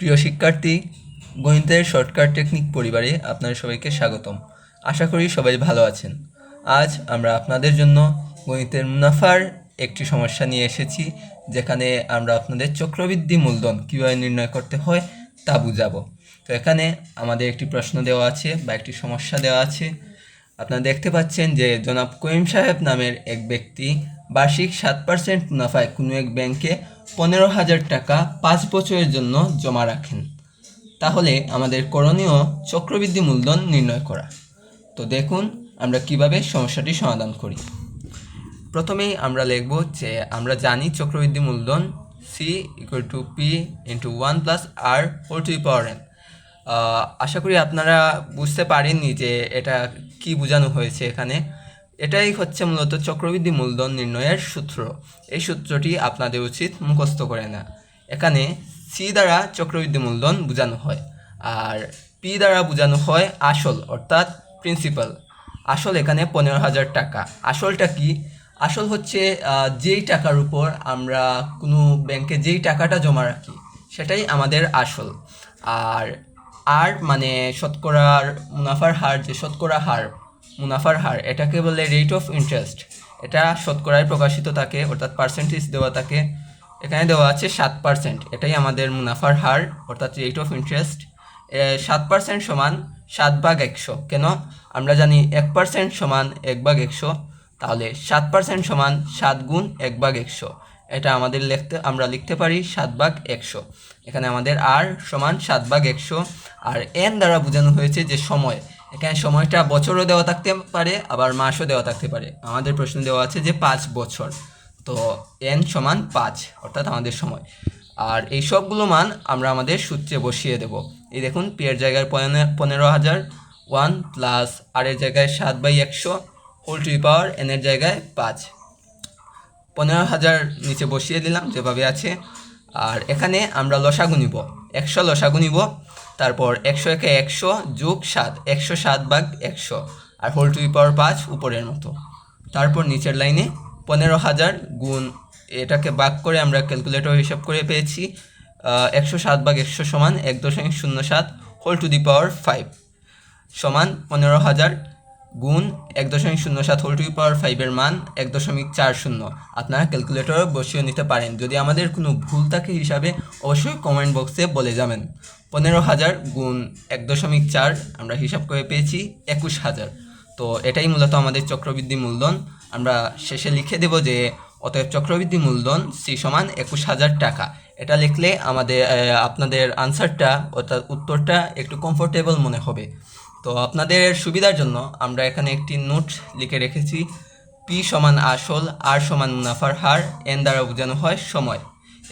প্রিয় শিক্ষার্থী, গণিতের শর্টকাট টেকনিক পরিবারে আপনাদের সবাইকে স্বাগতম। আশা করি সবাই ভালো আছেন। আজ আমরা আপনাদের জন্য গণিতের মুনাফার একটি সমস্যা নিয়ে এসেছি, যেখানে আমরা আপনাদের চক্রবৃদ্ধি মূলধন কীভাবে নির্ণয় করতে হয় তা বুঝাবো। তো এখানে আমাদের একটি প্রশ্ন দেওয়া আছে বা একটি সমস্যা দেওয়া আছে। আপনারা দেখতে পাচ্ছেন যে জনাব করিম সাহেব নামের এক ব্যক্তি বার্ষিক সাত পার্সেন্ট মুনাফায় কোনো এক ব্যাংকে পনেরো হাজার টাকা পাঁচ বছরের জন্য জমা রাখেন। তাহলে আমাদের করণীয় চক্রবৃদ্ধি মূলধন নির্ণয় করা। তো দেখুন, আমরা কীভাবে সমস্যাটি সমাধান করি। প্রথমেই আমরা লিখব যে আমরা জানি চক্রবৃদ্ধি মূলধন C equal to P into one plus R whole to power N আশা করি আপনারা বুঝতে পারেননি যে এটা কি বোঝানো হয়েছে এখানে। এটাই হচ্ছে মূলত চক্রবৃদ্ধি মূলধন নির্ণয়ের সূত্র। এই সূত্রটি আপনাদের উচিত মুখস্থ করে না এখানে সি দ্বারা চক্রবৃদ্ধি মূলধন বোঝানো হয় আর পি দ্বারা বোঝানো হয় আসল, অর্থাৎ প্রিন্সিপাল আসল এখানে পনেরো হাজার টাকা। আসলটা কি? আসল হচ্ছে যেই টাকার উপর আমরা কোনো ব্যাংকে যেই টাকাটা জমা রাখি, সেটাই আমাদের আসল। আর আর মানে শতকরার, মুনাফার হার, যে শতকরা হার মুনাফার হার। এটাকে বলে রেট অফ ইন্টারেস্ট এটা শতকরায় প্রকাশিত থাকে অর্থাৎ পার্সেন্টেজ দেওয়া থাকে এখানে দেওয়া আছে সাত পার্সেন্ট এটাই আমাদের মুনাফার হার, অর্থাৎ রেট অফ ইন্টারেস্ট সাত পার্সেন্ট সমান সাত ভাগ একশো। কেন? আমরা জানি এক পার্সেন্ট সমান এক ভাগ একশো। তাহলে সাত পার্সেন্ট সমান সাত গুণ এক ভাগ একশো। এটা আমাদের লিখতে, আমরা লিখতে পারি সাত ভাগ একশো। এখানে আমাদের আর সমান সাত ভাগ একশো। আর এন দ্বারা বোঝানো হয়েছে যে সময়। এখানে সময়টা বছরও দেওয়া থাকতে পারে, আবার মাসও দেওয়া থাকতে পারে। আমাদের প্রশ্ন দেওয়া আছে যে পাঁচ বছর। তো এন সমান পাঁচ, অর্থাৎ আমাদের সময়। আর এই সবগুলো মান আমরা আমাদের সূত্রে বসিয়ে দেব। এই দেখুন পি এর জায়গায় পনেরো হাজার ওয়ান প্লাস আর এর জায়গায় সাত বাই একশো হোল টু পাওয়ার এন এর জায়গায় পাঁচ। পনেরো হাজার নিচে বসিয়ে দিলাম, যেভাবে আছে। আর এখানে আমরা লসাগু নিব। একশো লসাগু নিব, তারপর একশো একে একশো যোগ সাত, একশো সাত ভাগ একশো, আর হোল টু পাওয়ার পাঁচ উপরের মতো। তারপর নিচের লাইনে পনেরো হাজার গুণ এটাকে ভাগ করে আমরা ক্যালকুলেটর হিসাব করে পেয়েছি একশো সাত ভাগ একশো সমান এক দশমিক শূন্য সাত whole to the power five সমান পনেরো হাজার গুণ এক দশমিক শূন্য সাত হোল টু পাওয়ার ফাইভের মান এক দশমিক চার শূন্য। আপনারা ক্যালকুলেটরে বসিয়ে নিতে পারেন। যদি আমাদের কোনো ভুল থাকে হিসাবে, অবশ্যই কমেন্ট বক্সে বলে যাবেন। পনেরো হাজার গুণ এক দশমিক চার, আমরা হিসাব করে পেয়েছি একুশ হাজার। তো এটাই মূলত আমাদের চক্রবৃদ্ধি মূলধন। আমরা শেষে লিখে দেব যে, অতএব চক্রবৃদ্ধি মূলধন সি সমান একুশ হাজার টাকা। এটা লিখলে আমাদের আপনাদের আনসারটা অর্থাৎ উত্তরটা একটু কমফোর্টেবল মনে হবে। তো আপনাদের সুবিধার জন্য আমরা এখানে একটি নোট লিখে রেখেছি পি সমান আসল আর সমান মুনাফার হার এন দ্বারা বোঝানো হয় সময়।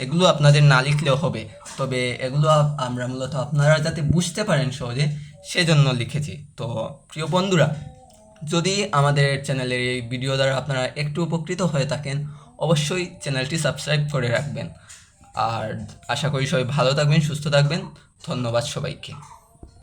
এগুলো আপনাদের না লিখলেও হবে, তবে এগুলো আমরা মূলত আপনারা যাতে বুঝতে পারেন সহজে সেজন্য লিখেছি। তো প্রিয় বন্ধুরা, যদি আমাদের চ্যানেলের এই ভিডিও দ্বারা আপনারা একটু উপকৃত হয়ে থাকেন, অবশ্যই চ্যানেলটি সাবস্ক্রাইব করে রাখবেন। আর আশা করি সবাই ভালো থাকবেন, সুস্থ থাকবেন। ধন্যবাদ সবাইকে।